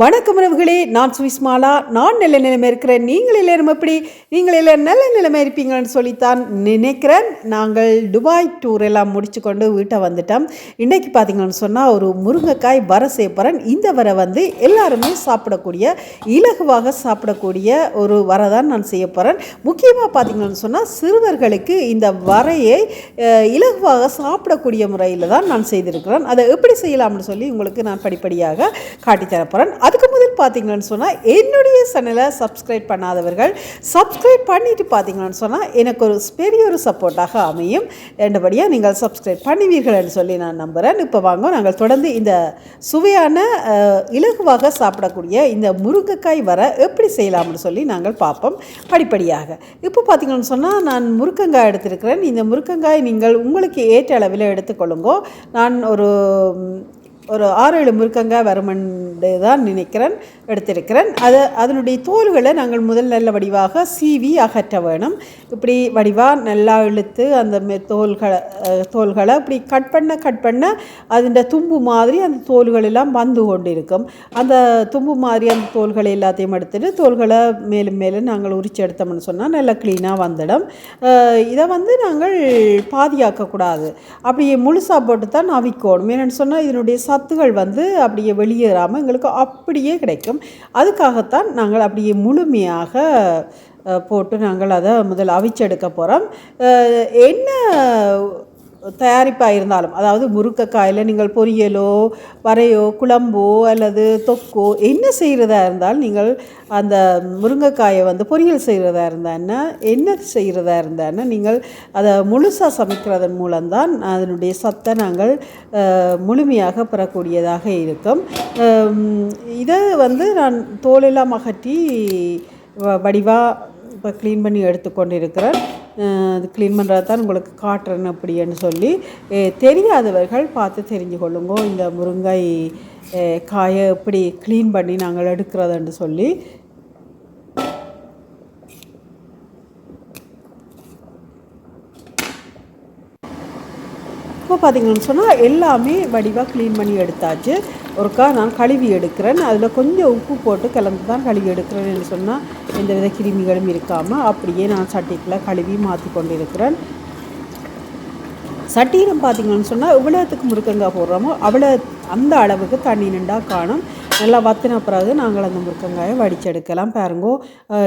வணக்கம் உறவுகளே நான் சுவிஸ்மாலா. நான் நல்ல நிலைமை இருக்கிறேன். நீங்கள் எல்லாரும் எப்படி? நீங்கள் எல்லாரும் நல்ல நிலைமை இருப்பீங்கன்னு சொல்லித்தான் நினைக்கிறேன். நாங்கள் துபாய் டூர் எல்லாம் முடிச்சு கொண்டு வீட்டை வந்துட்டோம். இன்றைக்கி பார்த்தீங்கன்னு சொன்னால் ஒரு முருங்கைக்காய் வர சேப்பரன் இந்த வரை வந்து எல்லாருமே சாப்பிடக்கூடிய இலகுவாக சாப்பிடக்கூடிய ஒரு வரை தான் நான் செய்ய போகிறேன் முக்கியமாக பார்த்தீங்கன்னு சொன்னால் சிறுவர்களுக்கு இந்த வரையை இலகுவாக சாப்பிடக்கூடிய முறையில் தான் நான் செய்திருக்கிறேன். அதை எப்படி செய்யலாம்னு சொல்லி உங்களுக்கு நான் படிப்படியாக காட்டித்தரப்போகிறேன் அதுக்கு முதல் பார்த்தீங்கன்னு சொன்னால் என்னுடைய சேனலை சப்ஸ்கிரைப் பண்ணாதவர்கள் சப்ஸ்கிரைப் பண்ணிட்டு பார்த்தீங்கன்னு சொன்னால் எனக்கு ஒரு பெரிய ஒரு சப்போர்ட்டாக அமையும். ரெண்டுபடியாக நீங்கள் சப்ஸ்கிரைப் பண்ணுவீர்கள்னு சொல்லி நான் நம்புகிறேன் இப்போ வாங்க நாங்கள் தொடர்ந்து இந்த சுவையான இலகுவாக சாப்பிடக்கூடிய இந்த முருங்கைக்காய் வர எப்படி செய்யலாம்னு சொல்லி நாங்கள் பார்ப்போம். படிப்படியாக. இப்போ பார்த்தீங்கன்னு சொன்னால் நான் முருக்கங்காய் எடுத்திருக்கிறேன். இந்த முருக்கங்காய் நீங்கள் உங்களுக்கு ஏற்ற அளவில் எடுத்துக்கொள்ளுங்கோ. நான் ஒரு ஒரு ஆறு ஏழு முருக்கங்காய் வருமென்று தான் நினைக்கிறேன் எடுத்திருக்கிறேன். அது அதனுடைய தோல்களை நாங்கள் முதல் நல்ல வடிவாக சீவி அகற்ற வேணும். இப்படி வடிவாக நல்லா இழுத்து அந்த மெ- தோல்களை தோல்களை இப்படி கட் பண்ண கட் பண்ண அதிൻ്റെ தும்பு மாதிரி அந்த தோல்கள் எல்லாம் வந்து கொண்டு இருக்கும் அந்த தும்பு மாதிரி அந்த தோல்களை எல்லாத்தையும் எடுத்துட்டு தோல்களை மேலும் மேலும் நாங்கள் உரிச்சு எடுத்தோம்னு சொன்னால் நல்லா க்ளீனாக வந்துடும். இதை வந்து நாங்கள் பாதியாக்கக்கூடாது. அப்படியே முழுசாக போட்டு தான் அவிக்கணும். ஏன்னு சொன்னால் இதனுடைய சத்துகள் வந்து அப்படியே வெளியேறாமல் எங்களுக்கு அப்படியே கிடைக்கும். அதுக்காகத்தான் நாங்கள் அப்படியே முழுமையாக போட்டு நாங்கள் அதை முதல் அவிச்செடுக்க போகிறோம் என்ன தயாரிப்பாக இருந்தாலும் அதாவது முருங்கைக்காயில் நீங்கள் பொரியலோ வரையோ குழம்போ அல்லது தொக்கோ என்ன செய்கிறதா இருந்தாலும் நீங்கள் அந்த முருங்கைக்காயை வந்து பொரியல் செய்கிறதா இருந்தான்னா என்ன செய்கிறதா இருந்தான்னா நீங்கள் அதை முழுசாக சமைக்கிறதன் மூலம்தான் அதனுடைய சத்தை நாங்கள் முழுமையாக பெறக்கூடியதாக இருக்கும். இதை வந்து நான் தோலெல்லாம் அகற்றி வ- வடிவாக இப்போ க்ளீன் பண்ணி எடுத்துக்கொண்டு இருக்கிறேன் அது க்ளீன் பண்ணுறது தான் உங்களுக்கு காட்டுறேன் அப்படின்னு சொல்லி தெரியாதவர்கள் பார்த்து தெரிஞ்சு கொள்ளுங்கோ. இந்த முருங்கை காயை எப்படி க்ளீன் பண்ணி நாங்கள் எடுக்கிறதுன்னு சொல்லி இப்போ பார்த்தீங்கன்னு சொன்னால் எல்லாமே வடிவாக க்ளீன் பண்ணி எடுத்தாச்சு. ஒருக்கா நான் கழுவி எடுக்கிறேன். அதில் கொஞ்சம் உப்பு போட்டு கலந்து தான் கழுவி எடுக்கிறேன்னு சொன்னால் எந்த வித கிருமிகளும் இருக்காமல் அப்படியே நான் சட்டிக்குள்ளே கழுவி மாற்றி கொண்டு இருக்கிறேன் சட்டியிலும் பார்த்தீங்கன்னு சொன்னால் எவ்வளோத்துக்கு முருக்கங்காய் போடுறோமோ அவ்வளோ அந்த அளவுக்கு தண்ணி நின்றா காணும். நல்லா வத்தின பிறகு நாங்கள் அந்த முருக்கங்காயை வடிச்செடுக்கலாம். பாருங்கோ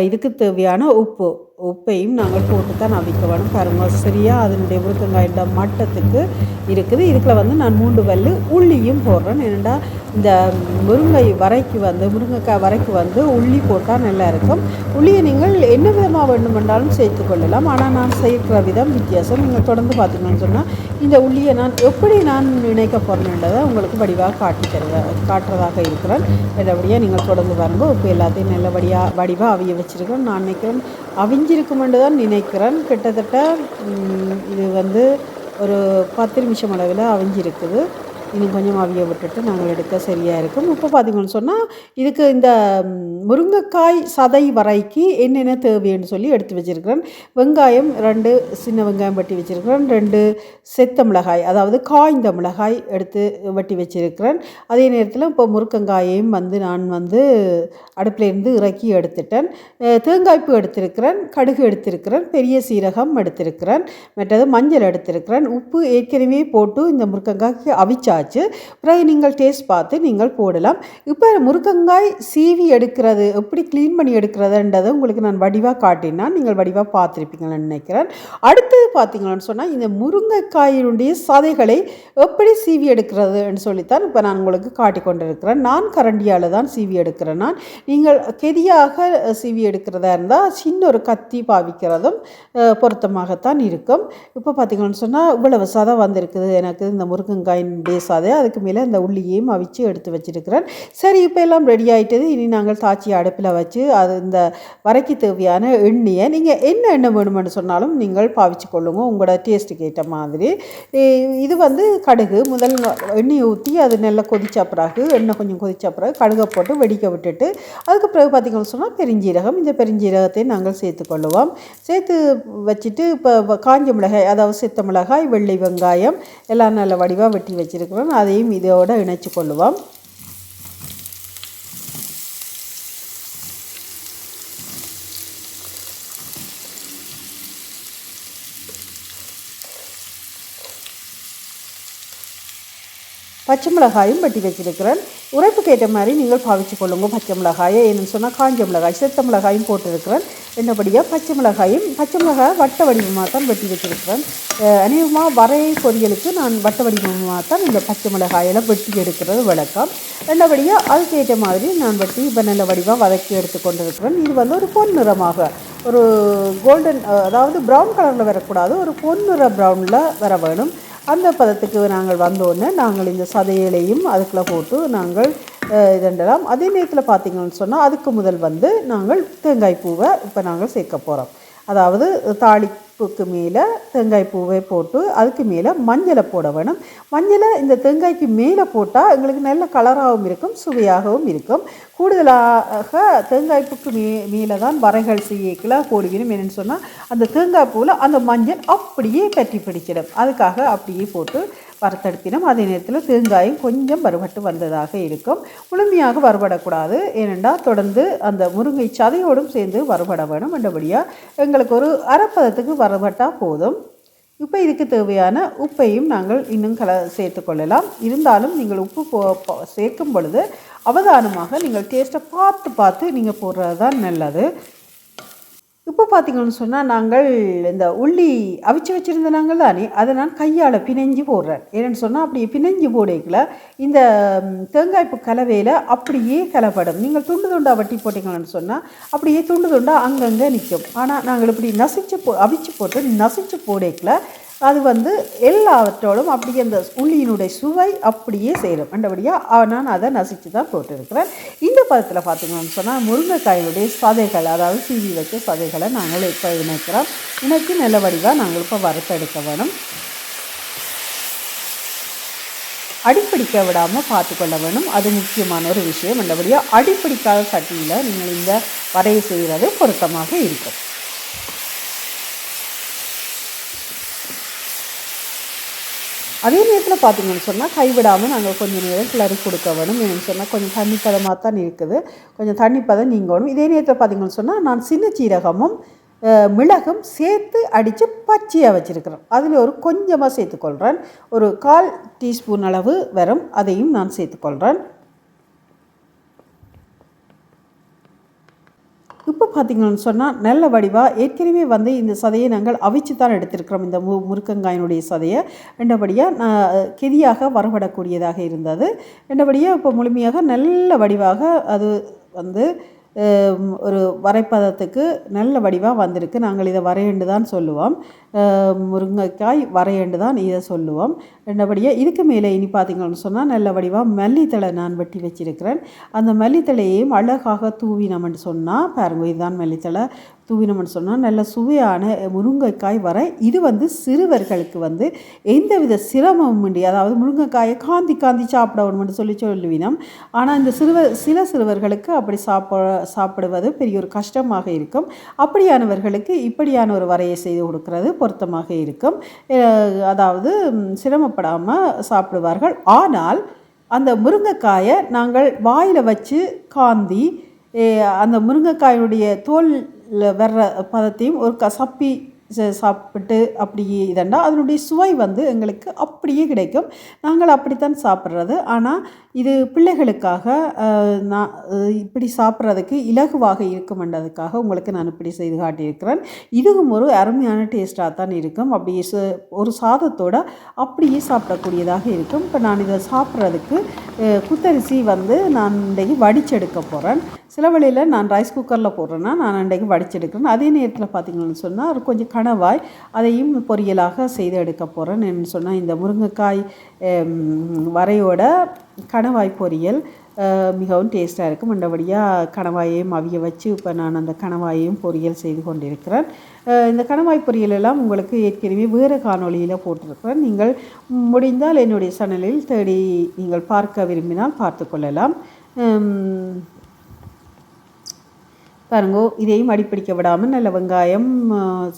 இதுக்கு தேவையான உப்பு. உப்பையும் நாங்கள் போட்டு தான் அவிக்க வேணும். பாருங்க சரியாக அதனுடைய முருக்கங்காயோட மட்டத்துக்கு இருக்குது. இதுக்குள்ள வந்து நான் மூன்று வல்லு உள்ளியும் போடுறேன். ஏன்னா இந்த முருங்கை வரைக்கு வந்து முருங்கைக்காய் வரைக்கு வந்து உள்ளி போட்டால் நல்லா இருக்கும். உள்ளியை நீங்கள் என்ன விதமாக வேண்டுமென்றாலும் சேர்த்து கொள்ளலாம். ஆனால் நான் செய்கிற விதம் வித்தியாசம். நீங்கள் தொடர்ந்து பார்த்தீங்கன்னு சொன்னால் இந்த உள்ளியை நான் எப்படி நான் நினைக்க போகிறேன்றதை உங்களுக்கு வடிவாக காட்டி தருவேன் காட்டுறதாக இருக்கிறேன். நல்லபடியாக நீங்கள் தொடர்ந்து பாருங்க. இப்போ எல்லாத்தையும் நல்லபடியாக வடிவாக அவிய வச்சுருக்கேன் நான் நினைக்கிறேன் அவிஞ்சிருக்குமென்று தான் நினைக்கிறேன். கிட்டத்தட்ட ம், இது வந்து ஒரு பத்து நிமிஷம் அளவில் அவிஞ்சிருக்குது. இன்னும் கொஞ்சம் அவிய விட்டுட்டு நாங்கள் எடுக்க சரியாக இருக்கும். இப்போ பார்த்தீங்கன்னு சொன்னால் இதுக்கு இந்த முருங்கைக்காய் சதை வரைக்கு என்னென்ன தேவைன்னு சொல்லி எடுத்து வச்சுருக்கிறேன். வெங்காயம் ரெண்டு சின்ன வெங்காயம் வெட்டி வச்சுருக்கிறேன். ரெண்டு செத்த மிளகாய் அதாவது காய்ந்த மிளகாய் எடுத்து வெட்டி வச்சுருக்கிறேன். அதே நேரத்தில் இப்போ முருக்கங்காயையும் வந்து நான் வந்து அடுப்பிலேருந்து இறக்கி எடுத்துட்டேன். தேங்காய்ப்பு எடுத்திருக்கிறேன் கடுகு எடுத்திருக்கிறேன் பெரிய சீரகம் எடுத்திருக்கிறேன் மற்றது மஞ்சள் எடுத்திருக்கிறேன். உப்பு ஏற்கனவே போட்டு இந்த முருக்கங்காய்க்கு அவிச்சாச்சு. பிறகு நீங்கள் டேஸ்ட் பார்த்து நீங்கள் போடலாம். இப்போ முருங்கங்காய் சீவி எடுக்கிறது எப்படி க்ளீன் பண்ணி எடுக்கிறதுன்றதை உங்களுக்கு நான் வடிவாக காட்டினா நீங்கள் வடிவாக பார்த்துருப்பீங்கன்னு நினைக்கிறேன். அடுத்தது பார்த்தீங்களான்னு சொன்னால் இந்த முருங்கைக்காயினுடைய சதைகளை எப்படி சீவி எடுக்கிறதுன்னு சொல்லித்தான் இப்போ நான் உங்களுக்கு காட்டி கொண்டிருக்கிறேன். நான் கரண்டியால் தான் சீவி எடுக்கிறேன் நான். நீங்கள் கெதியாக சீவி எடுக்கிறதா இருந்தால் சின்ன ஒரு கத்தி பாவிக்கிறதும் பொருத்தமாகத்தான் இருக்கும். இப்போ பார்த்தீங்கன்னு சொன்னால் இவ்வளவு சதை வந்திருக்குது எனக்கு இந்த முருங்கங்காயினுடைய சதை அதுக்கு மேலே இந்த உள்ளியையும் அவிச்சு எடுத்து வச்சிருக்கிறேன். சரி இப்போ எல்லாம் ரெடி ஆகிட்டது இனி நாங்கள் தாச்சி அடுப்பில் வச்சு அது இந்த வரைக்கு தேவையான எண்ணெயை நீங்கள் என்ன எண்ணெய் வேணுமென்னு சொன்னாலும் நீங்கள் பாவிச்சு கொள்ளுங்க. உங்களோட டேஸ்ட்டுக்கு ஏற்ற மாதிரி. இது வந்து கடுகு. முதல் எண்ணெயை ஊற்றி அது நல்லா கொதிச்ச பிறகு எண்ணெய் கொஞ்சம் கொதிச்ச பிறகு கடுகை போட்டு வெடிக்க விட்டுட்டு அதுக்கு பிறகு பார்த்திங்கன்னு சொன்னால் பெருஞ்சீரகம். இந்த பெருஞ்சீரகத்தை நாங்கள் சேர்த்துக்கொள்ளுவோம் சேர்த்து வச்சுட்டு இப்போ காஞ்ச மிளகாய் அதாவது சித்த மிளகாய் வெள்ளை வெங்காயம் எல்லாம் நல்ல வடிவாக வெட்டி வச்சுருக்கோம். அதையும் இதோடு இணைச்சு கொள்ளுவோம். பச்சை மிளகாயும் வெட்டி வச்சிருக்கிறேன். உரைப்புக்கு ஏற்ற மாதிரி நீங்கள் பாவிச்சு கொள்ளுங்க. பச்சை மிளகாயை என்னென்னு சொன்னால் காஞ்ச மிளகாய் செத்த மிளகாயும் போட்டிருக்கிறேன். என்னபடியாக பச்சை மிளகாயும் பச்சை மிளகாய் வட்ட வடிவமாக தான் வெட்டி வச்சிருக்கிறேன். அநேகமாக வரை பொரியலுக்கு நான் வட்ட வடிவமாக தான் இந்த பச்சை மிளகாயெல்லாம் வெட்டி எடுக்கிறது வழக்கம். என்னபடியாக அதுக்கு ஏற்ற மாதிரி நான் வெட்டி இப்போ நல்ல வடிவாக வதக்கி எடுத்து கொண்டிருக்கிறேன். இது வந்து ஒரு பொன் நிறமாக ஒரு கோல்டன் அதாவது ப்ரௌன் கலரில் வரக்கூடாது. ஒரு பொன்னிற ப்ரௌனில் வர வேணும். அந்த பதத்துக்கு நாங்கள் வந்தோடனே நாங்கள் இந்த சதையிலையும் அதுக்குள்ளே போட்டு நாங்கள் அஹ், இதண்டலாம். அதே நேரத்தில் பார்த்தீங்கன்னு சொன்னால் அதுக்கு முதல் வந்து நாங்கள் தேங்காய் பூவை இப்போ நாங்கள் சேர்க்க போகிறோம் அதாவது தாளிப்புக்கு மேலே தேங்காய் பூவை போட்டு அதுக்கு மேலே மஞ்சளை போட வேணும். மஞ்சளை இந்த தேங்காய்க்கு மேலே போட்டால் எங்களுக்கு நல்ல கலராகவும் இருக்கும் சுவையாகவும் இருக்கும். கூடுதலாக தேங்காய்ப்புக்கு மே மேலே தான் வரைகள் செய்யக்கில் போடுவீனும் என்னென்னு சொன்னால் அந்த தேங்காய் பூவில் அந்த மஞ்சள் அப்படியே பற்றி பிடிச்சிடும். அதுக்காக அப்படியே போட்டு வறுத்தெடுத்தினோம் அதே நேரத்தில் தேங்காயும் கொஞ்சம் வறுபட்டு வந்ததாக இருக்கும். முழுமையாக வறுபடக்கூடாது. ஏனென்றால் தொடர்ந்து அந்த முருங்கை சதையோடும் சேர்ந்து வறுபட வேணும் என்றபடியாக எங்களுக்கு ஒரு அரைப்பதத்துக்கு வறுபட்டால் போதும். இப்போ இதுக்கு தேவையான உப்பையும் நாங்கள் இன்னும் கல சேர்த்து கொள்ளலாம். இருந்தாலும் நீங்கள் உப்பு போ போ- சேர்க்கும் பொழுது அவதானமாக நீங்கள் டேஸ்ட்டை பார்த்து பார்த்து நீங்கள் போடுறது தான் நல்லது. இப்போ பார்த்தீங்கன்னு சொன்னால் நாங்கள் இந்த உள்ளி அவிச்சு வச்சுருந்த நாங்கள் தானே அதை நான் கையால் பிணைஞ்சு போடுறேன். ஏன்னு சொன்னால் அப்படியே பிணைஞ்சு போடைக்குள்ள இந்த தேங்காய்ப்பு கலவையில் அப்படியே கலப்படும். நீங்கள் துண்டு துண்டாக வட்டி போட்டிங்கன்னு சொன்னால் அப்படியே துண்டு துண்டாக அங்கங்கே நிற்கும். ஆனால் நாங்கள் இப்படி நசிச்சு போ அவிச்சு போட்டு நசிச்சு போடைக்குள்ள அது வந்து எல்லாவற்றோடும் அப்படியே அந்த உள்ளியினுடைய சுவை அப்படியே சேரும். அண்டபடியாக நான் அதை நசிச்சு தான் போட்டிருக்கிறேன். இந்த பதத்தில் பார்த்தீங்கன்னு சொன்னால் முருங்கைக்காயினுடைய சதைகள் அதாவது சீவி வச்ச சதைகளை நாங்கள் இப்போ இணைக்கிறோம். இணைக்கு நல்ல வடிவாக நாங்கள் இப்போ வறுத்தெடுக்க வேணும். அடிப்பிடிக்க விடாமல் பார்த்துக்கொள்ள வேணும். அது முக்கியமான ஒரு விஷயம். அண்டபடியாக அடிப்பிடிக்காத சட்டியில் நீங்கள் இந்த வரையை செய்கிறது பொருத்தமாக இருக்கும். அதே நேரத்தில் பார்த்தீங்கன்னு சொன்னால் கைவிடாமல் நாங்கள் கொஞ்சம் நேரம் கிளறி கொடுக்க வேணும் என்னன்னு சொன்னால் கொஞ்சம் தண்ணி பதமாக தான் இருக்குது கொஞ்சம் தண்ணி பதம் நீங்கணும். இதே நேரத்தில் பார்த்தீங்கன்னு சொன்னால் நான் சின்ன சீரகமும் மிளகும் சேர்த்து அடித்து பச்சையாக வச்சுருக்கிறேன். அதில் ஒரு கொஞ்சமாக சேர்த்துக்கொள்கிறேன் ஒரு கால் டீஸ்பூன் அளவு வரும் அதையும் நான் சேர்த்துக்கொள்கிறேன் இப்போ பார்த்தீங்கன்னு சொன்னால் நல்ல வடிவாக ஏற்கனவே வந்து இந்த சதையை நாங்கள் அவிச்சு தான் எடுத்திருக்கிறோம். இந்த மு முருக்கங்காயினுடைய சதையை. ரெண்டபடியாக நான் கெதியாக வரப்படக்கூடியதாக இருந்தது. ரெண்டபடியாக இப்போ முழுமையாக நல்ல வடிவாக அது வந்து ஒரு வரைப்பதத்துக்கு நல்ல வடிவாக வந்திருக்கு. நாங்கள் இதை வரையண்டு தான் சொல்லுவோம். முருங்கைக்காய் வரையண்டு தான் இதை சொல்லுவோம். ரெண்டபடியாக இதுக்கு மேலே இனி பார்த்திங்கன்னு சொன்னால் நல்ல வடிவாக மல்லித்தழை நான் வெட்டி வச்சிருக்கிறேன். அந்த மல்லித்தழையையும் அழகாக தூவினம்னு சொன்னால் பாருங்க இதுதான் மல்லித்தழை. தூவினம்னு சொன்னால் நல்ல சுவையான முருங்கைக்காய் வரை இது வந்து சிறுவர்களுக்கு வந்து எந்தவித சிரமமும் இன்றி அதாவது முருங்கைக்காயை காந்தி காந்தி சாப்பிடணும்னு சொல்லி சொல்லுவினோம். ஆனால் இந்த சிறுவர் சில சிறுவர்களுக்கு அப்படி சாப்ப சாப்பிடுவது பெரிய ஒரு கஷ்டமாக இருக்கும். அப்படியானவர்களுக்கு இப்படியான ஒரு வரையை செய்து கொடுக்கறது பொருத்தமாக இருக்கும். அதாவது சிரமப்படாமல் சாப்பிடுவார்கள். ஆனால் அந்த முருங்கைக்காயை நாங்கள் வாயில் வச்சு காந்தி அந்த முருங்கைக்காயினுடைய தோலில் வர்ற பதத்தையும் ஒரு கசப்பி சாப்பிட்டு அப்படியே இதண்டா அதனுடைய சுவை வந்து எங்களுக்கு அப்படியே கிடைக்கும். நாங்கள் அப்படித்தான் சாப்பிட்றது. ஆனால் இது பிள்ளைகளுக்காக நான் இப்படி சாப்பிட்றதுக்கு இலகுவாக இருக்குமென்றதுக்காக உங்களுக்கு நான் இப்படி செய்து காட்டியிருக்கிறேன். இதுவும் ஒரு அருமையான டேஸ்ட்டாக தான் இருக்கும். அப்படியே ஒரு சாதத்தோடு அப்படியே சாப்பிடக்கூடியதாக இருக்கும். இப்போ நான் இதை சாப்பிட்றதுக்கு குத்தரிசி வந்து நான் இன்றைக்கு வடிச்செடுக்க போகிறேன் சில வழியில் நான் ரைஸ் குக்கரில் போடுறேன்னா நான் அன்றைக்கு வடிச்செடுக்கிறேன். அதே நேரத்தில் பார்த்திங்கன்னு சொன்னால் கொஞ்சம் கணவாய் அதையும் பொரியலாக செய்து எடுக்க போகிறேன் சொன்னால் இந்த முருங்கைக்காய் வரையோட கணவாய் பொரியல் மிகவும் டேஸ்ட்டாக இருக்கும். மண்டபடியாக கணவாயையும் அவிய வச்சு இப்போ நான் அந்த கணவாயையும் பொரியல் செய்து கொண்டிருக்கிறேன். இந்த கணவாய் பொரியல் எல்லாம் உங்களுக்கு ஏற்கனவே வேறு காணொலியில் போட்டிருக்கிறேன். நீங்கள் முடிந்தால் என்னுடைய சேனலில் தேடி நீங்கள் பார்க்க விரும்பினால் பார்த்து கொள்ளலாம். பாருங்கோ இதையும் அடிப்பிடிக்க விடாமல் நல்ல வெங்காயம்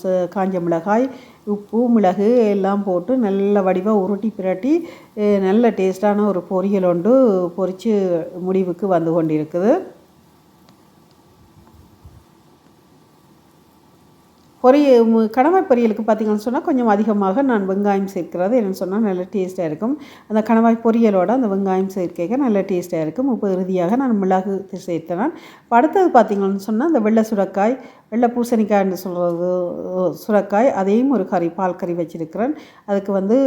ச- காஞ்ச மிளகாய் உப்பு மிளகு எல்லாம் போட்டு நல்ல வடிவாக உருட்டி பிரட்டி நல்ல டேஸ்டான ஒரு பொரியல் ஒன்று பொரித்து முடிவுக்கு வந்து கொண்டிருக்குது. பொரிய கணவாய் பொரியலுக்கு பார்த்தீங்கன்னு சொன்னால் கொஞ்சம் அதிகமாக நான் வெங்காயம் சேர்க்கிறது. என்னென்னு சொன்னால் நல்ல டேஸ்ட்டாக இருக்கும். அந்த கணவாய் பொரியலோட அந்த வெங்காயம் சேர்க்க நல்ல டேஸ்ட்டாக இருக்கும். இப்போ இறுதியாக நான் மிளகு சேர்த்தேன். அடுத்தது பார்த்திங்கன்னு சொன்னால் அந்த வெள்ளை சுரக்காய் வெள்ளை பூசணிக்காய்ன்னு சொல்கிறது சுரக்காய் அதையும் ஒரு கறி பால் கறி வச்சுருக்கிறேன். அதுக்கு வந்து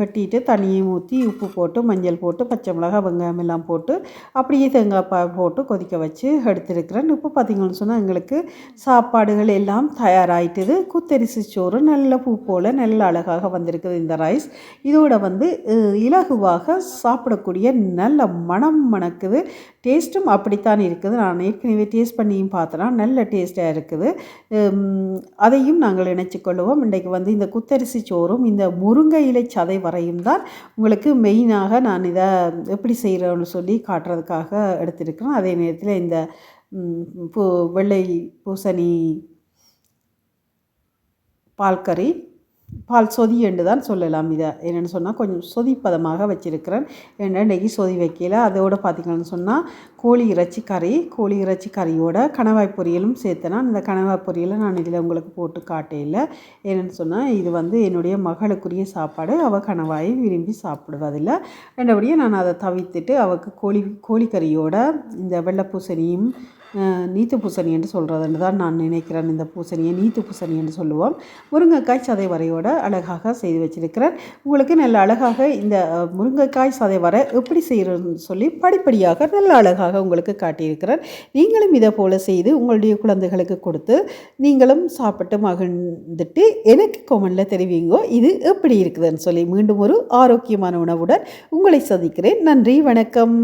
வெட்டிட்டு தண்ணியும் ஊற்றி உப்பு போட்டு மஞ்சள் போட்டு பச்சை மிளகாய் வெங்காயம் எல்லாம் போட்டு அப்படியே தேங்காய் பால் போட்டு கொதிக்க வச்சு எடுத்திருக்கிறேன். இப்போ பார்த்தீங்கன்னு சொன்னால் எங்களுக்கு சாப்பாடுகள் எல்லாம் தயாராகிட்டுது குத்தரிசி சோறு நல்ல பூ போல் நல்ல அழகாக வந்திருக்குது இந்த ரைஸ். இதோட வந்து இலகுவாக சாப்பிடக்கூடிய நல்ல மணம் மணக்குது. டேஸ்ட்டும் அப்படித்தான் இருக்குது. நான் ஏற்கனவே டேஸ்ட் பண்ணியும் பார்த்தேன்னா நல்ல டேஸ்ட்டாக இருக்குது. அதையும் நாங்கள் இணைச்சிக்கொள்வோம் இன்றைக்கு வந்து இந்த குத்தரிசி சோறும் இந்த முருங்கை இலை சதை வரையும் தான் உங்களுக்கு மெயினாக நான் இதை எப்படி செய்கிறோன்னு சொல்லி காட்டுறதுக்காக எடுத்திருக்கிறேன். அதே நேரத்தில் இந்த பூ வெள்ளை பூசணி பால்கறி பால் சொதி என்று தான் சொல்லலாம். இதை என்னென்னு சொன்னால் கொஞ்சம் சொதிப்பதமாக வச்சுருக்கிறேன். ஏன்னா இன்றைக்கி சொதி வைக்கல. அதோடு பார்த்திங்கன்னு சொன்னால் கோழி இறைச்சி கறி கோழி இறைச்சி கறியோட கணவாய் பொரியலும் சேர்த்தேனா. இந்த கணவாய் பொரியலை நான் இதில் உங்களுக்கு போட்டு காட்டையில் என்னென்னு சொன்னால் இது வந்து என்னுடைய மகளுக்குரிய சாப்பாடு. அவள் கணவாயை விரும்பி சாப்பிடுவதில்லை. ரெண்டபடியும் நான் அதை தவிர்த்துட்டு அவளுக்கு கோழி கோழிக்கறியோட இந்த வெள்ளைப்பூசணியும் நீத்து பூசணி என்று சொல்கிறதுன்னு தான் நான் நினைக்கிறேன். இந்த பூசணியை நீத்து பூசணி என்று சொல்லுவோம். முருங்கைக்காய் சதை வரையோட அழகாக செய்து வச்சிருக்கிறேன். உங்களுக்கு நல்ல அழகாக இந்த முருங்கைக்காய் சதை வரை எப்படி செய்கிறதுன்னு சொல்லி படிப்படியாக நல்ல அழகாக உங்களுக்கு காட்டியிருக்கிறேன். நீங்களும் இதை போல் செய்து உங்களுடைய குழந்தைகளுக்கு கொடுத்து நீங்களும் சாப்பிட்டு மகிழ்ந்துட்டு எனக்கு கொமெண்டில் தெரிவிங்கோ இது எப்படி இருக்குதுன்னு சொல்லி மீண்டும் ஒரு ஆரோக்கியமான உணவுடன் உங்களை சந்திக்கிறேன். நன்றி வணக்கம்.